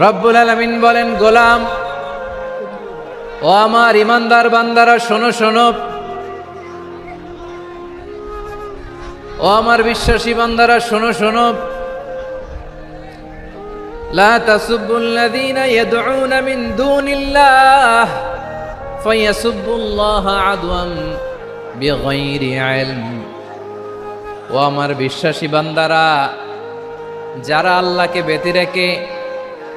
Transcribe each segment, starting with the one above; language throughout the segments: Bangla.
রব্বুল আলমিন বলেন, গোলাম, ও আমার ইমানদার বান্দারা, শোনো শোনো। ও আমার বিশ্বাসী বান্দারা, শোনো শোনো। লা ও আমার বিশ্বাসী বান্দারা, যারা আল্লাহকে বেতি রেখে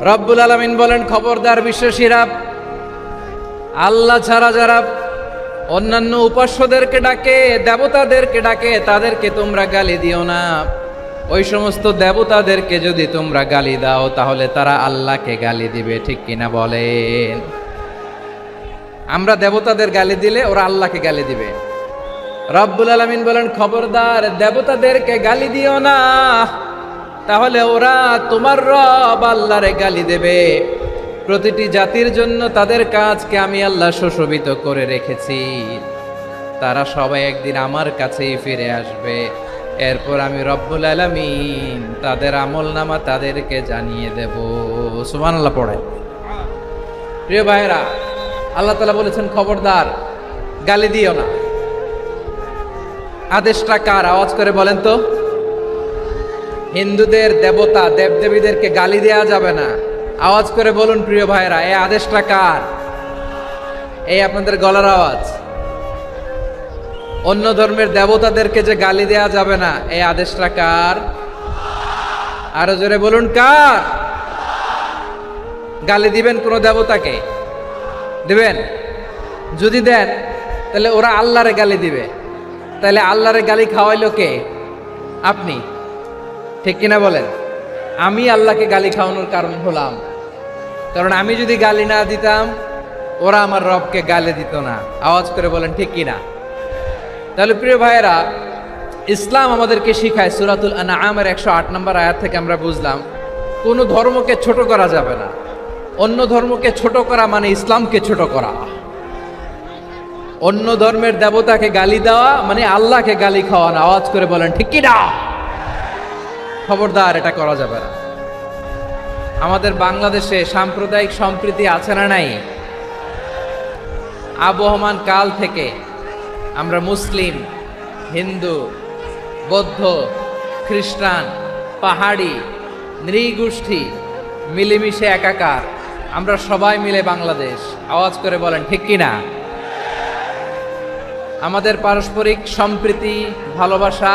রব্বুল আলমিন বলেন, খবরদার বিশ্বাসীরা, আল্লাহ ছাড়া যারা অন্যান্য উপাস্যদেরকে ডাকে, দেবতাদেরকে ডাকে, তাদেরকে তোমরা গালি দিও না। ওই সমস্ত দেবতাদেরকে যদি তোমরা গালি দাও, তাহলে তারা আল্লাহকে গালি দিবে, ঠিক কিনা বলেন? আমরা দেবতাদের গালি দিলে ওরা আল্লাহকে গালি দিবে। রব্বুল আলমিন বলেন, খবরদার, দেবতাদেরকে গালি দিও না। তাহলে ওরা তোমার রব আল্লাহরে গালি দেবে। প্রতিটি জাতির জন্য তাদের কাজকে আমি আল্লাহ সুশোভিত করে রেখেছি। তারা সবাই একদিন আমার কাছেই ফিরে আসবে। এরপর আমি রব্বুল আলমিন তাদের আমল নামা তাদেরকে জানিয়ে দেব। সুমান আল্লাহ পড়ে প্রিয় ভাইরা আল্লাহ তালা বলেছেন, খবরদার, গালি দিও না। আদেশটা কার? আওয়াজ করে বলেন তো। হিন্দুদের দেবতা দেবদেবীদেরকে গালি দেওয়া যাবে না। আওয়াজ করে বলুন, প্রিয় ভাইরা এই আদেশটা কার? এই আপনাদের গলার আওয়াজ। অন্য ধর্মের দেবতাদেরকে যে গালি দেওয়া যাবে না, এই আদেশটা কার? আরও জোরে বলুন, কার? গালি দিবেন কোন দেবতাকে? দিবেন? যদি দেন, তাহলে ওরা আল্লাহরে গালি দিবে। তাহলে আল্লাহরে গালি খাওয়াইলো কে? আপনি। ঠিক কিনা বলেন? আমি আল্লাহকে গালি খাওয়ানোর কারণ হলাম। কারণ আমি যদি গালি না দিতাম, ওরা আমার রবকে গালি দিত না। আওয়াজ করে বলেন, ঠিক কিনা? তাহলে প্রিয় ভাইয়েরা, ইসলাম আমাদেরকে শিখায় সুরাতুল আনামের একশো আট নম্বর আয়াত থেকে আমরা বুঝলাম, কোনো ধর্মকে ছোট করা যাবে না। অন্য ধর্মকে ছোট করা মানে ইসলামকে ছোট করা। অন্য ধর্মের দেবতাকে গালি দেওয়া মানে আল্লাহকে গালি খাওয়ানো। আওয়াজ করে বলেন, ঠিক কিনা? খবরদার, এটা করা যাবে না। আমাদের বাংলাদেশে সাম্প্রদায়িক সম্প্রীতি আছে না নাই? আবহমান কাল থেকে আমরা মুসলিম, হিন্দু, বৌদ্ধ, খ্রিস্টান, পাহাড়ি, নৃগোষ্ঠী মিলেমিশে একাকার। আমরা সবাই মিলে বাংলাদেশ। আওয়াজ করে বলেন, ঠিক কিনা আমাদের পারস্পরিক সম্প্রীতি, ভালোবাসা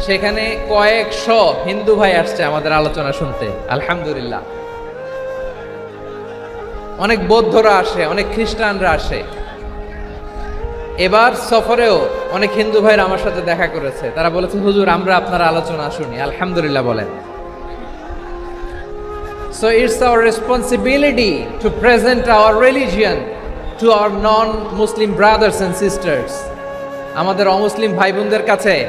সেখানে কয়েকশো হিন্দু ভাই আসছে আমাদের আলোচনা শুনতে, আলহামদুলিল্লাহ। অনেক বৌদ্ধরা আসে, অনেক খ্রিস্টানরা আসে। এবার সফরেও অনেক হিন্দু ভাইরা আমার সাথে দেখা করেছে। তারা বলেছে, হুজুর, আমরা আপনার আলোচনা শুনি। আলহামদুলিল্লাহ বলেন। So it's our responsibility to present our religion to our non-Muslim brothers and sisters. আমাদের অমুসলিম ভাই বোনদের কাছে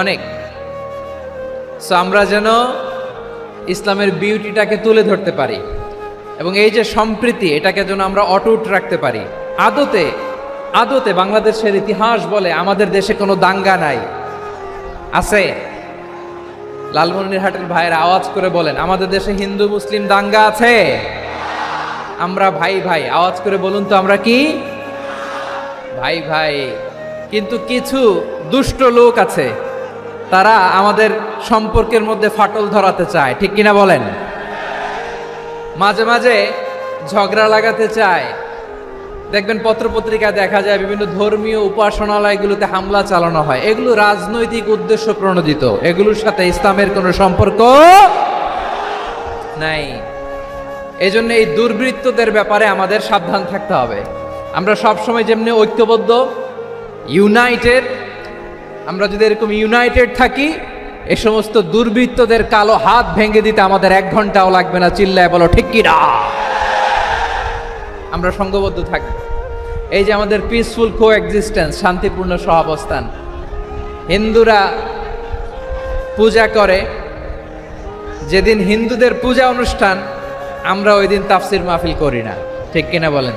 অনেক। সো আমরা যেন ইসলামের বিউটিটাকে তুলে ধরতে পারি এবং এই যে সম্প্রীতি, এটাকে যেন আমরা অটুট রাখতে পারি। আদতে আদতে বাংলাদেশের ইতিহাস বলে আমাদের দেশে কোনো দাঙ্গা নাই। আছে? লালমনিরহাটের ভাইয়ের আওয়াজ করে বলেন, আমাদের দেশে হিন্দু, মুসলিম দাঙ্গা আছে? আমরা, ভাই ভাই, আওয়াজ করে বলুন তো আমরা কি? ভাই ভাই, কিন্তু কিছু দুষ্ট লোক আছে। তারা আমাদের সম্পর্কের মধ্যে ফাটল ধরাতে চায়, ঠিক কিনা বলেন? মাঝে মাঝে ঝগড়া লাগাতে চায়। দেখবেন পত্রপত্রিকায় দেখা যায় বিভিন্ন ধর্মীয় উপাসনালয়গুলোতে হামলা চালানো হয়। এগুলো রাজনৈতিক উদ্দেশ্য প্রণোদিত। এগুলোর সাথে ইসলামের কোনো সম্পর্ক নাই। এজন্য এই দুর্বৃত্তদের ব্যাপারে আমাদের সাবধান থাকতে হবে। আমরা সবসময় যেমনি ঐক্যবদ্ধ ইউনাইটেড আমরা যদি এরকম ইউনাইটেড থাকি, এ সমস্ত দুর্বৃত্তদের কালো হাত ভেঙে দিতে আমাদের এক ঘন্টাও লাগবে না, চিল্লায় বলো, ঠিক কি না আমরা সঙ্গবদ্ধ থাকি। এই যে আমাদের পিসফুল কো এক্সিস্টেন্স শান্তিপূর্ণ সহাবস্থান, হিন্দুরা পূজা করে, যেদিন হিন্দুদের পূজা অনুষ্ঠান, আমরা ওই দিন তাফসির মাহফিল করি না, ঠিক কিনা বলেন?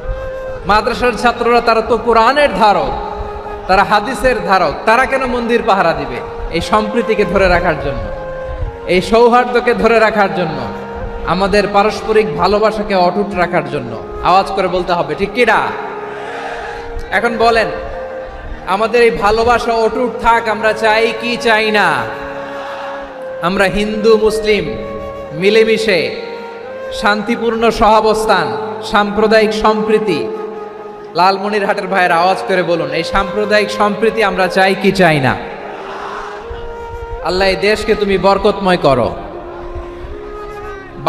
মাদ্রাসার ছাত্ররা তারা তো কোরআনের ধারক, তারা হাদিসের ধারক, তারা কেন মন্দির পাহারা দিবে? এই সম্প্রীতিকে ধরে রাখার জন্য, এই সৌহার্দ্যকে ধরে রাখার জন্য, আমাদের পারস্পরিক ভালোবাসাকে অটুট রাখার জন্য। আওয়াজ করে বলতে হবে, ঠিক কিনা? এখন বলেন, আমাদের এই ভালোবাসা অটুট থাক, আমরা চাই কি চাই না? আমরা হিন্দু, মুসলিম, মিলেমিশে শান্তিপূর্ণ সহাবস্থান, সাম্প্রদায়িক সম্প্রীতি লালমনিরহাটের ভাইয়ের আওয়াজ করে বলুন, এই সাম্প্রদায়িক সম্প্রীতি আমরা চাই কি চাই না? আল্লাহ এই দেশকে তুমি বরকতময় করো।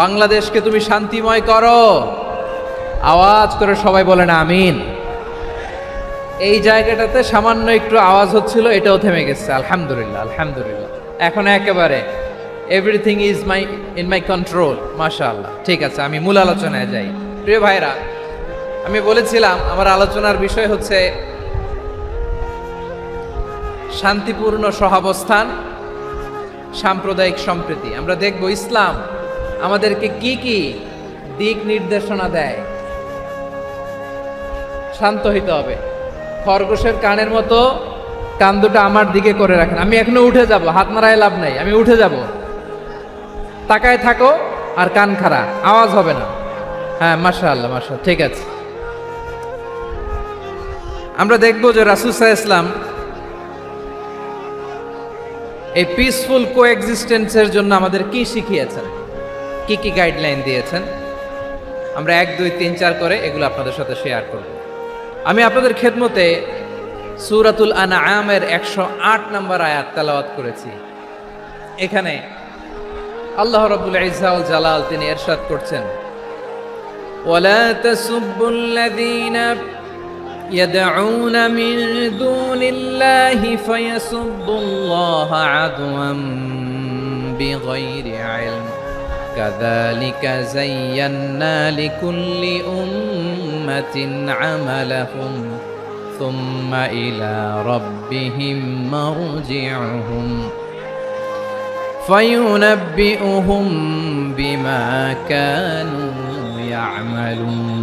বাংলাদেশকে তুমি শান্তিময় করো। আওয়াজ করে সবাই বলেন আমিন। এই জায়গাটাতে সামান্য একটু আওয়াজ হচ্ছিল, এটাও থেমে গেছে। আলহামদুলিল্লাহ আলহামদুলিল্লাহ। এখন একেবারে everything is my in my control মাশাআল্লাহ। ঠিক আছে, আমি মূল আলোচনায় যাই। প্রিয় ভাইরা আমি বলেছিলাম, আমার আলোচনার বিষয় হচ্ছে শান্তিপূর্ণ সহাবস্থান, সাম্প্রদায়িক সম্প্রীতি। আমরা দেখব ইসলাম আমাদেরকে কি কি দিক নির্দেশনা দেয়। শান্ত হইতে হবে। খরগোশের কানের মতো কান আমার দিকে করে রাখেন। আমি এখনও উঠে যাব, হাত মারায় লাভ নাই, আমি উঠে যাব। তাকায় থাকো আর কান খাড়া, আওয়াজ হবে না। হ্যাঁ মাশা আল্লাহ মাশা ঠিক আছে। আমরা দেখব যে রাসুসা ইসলাম এই পিসফুল কোএক্সিস্টেন্সের জন্য আমাদের কি শিখিয়েছেন? কি কি গাইডলাইন দিয়েছেন? আমরা এক, দুই, তিন, চার করে এগুলো আপনাদের সাথে শেয়ার করব। আমি আপনাদের খেদমতে সুরাতুল আনা আমের একশো আট নম্বর আয়াত তালাওয়াত করেছি। এখানে আল্লাহ রবুল ইজাউল জালাল তিনি এরশাদ করছেন, ওয়ালা তাসুব্বুল يدعون من دون الله فيسبوا الله عدوا بغير علم. كذلك زينا لكل أمة عملهم ثم إلى ربهم مرجعهم. فينبئهم بما كانوا يعملون.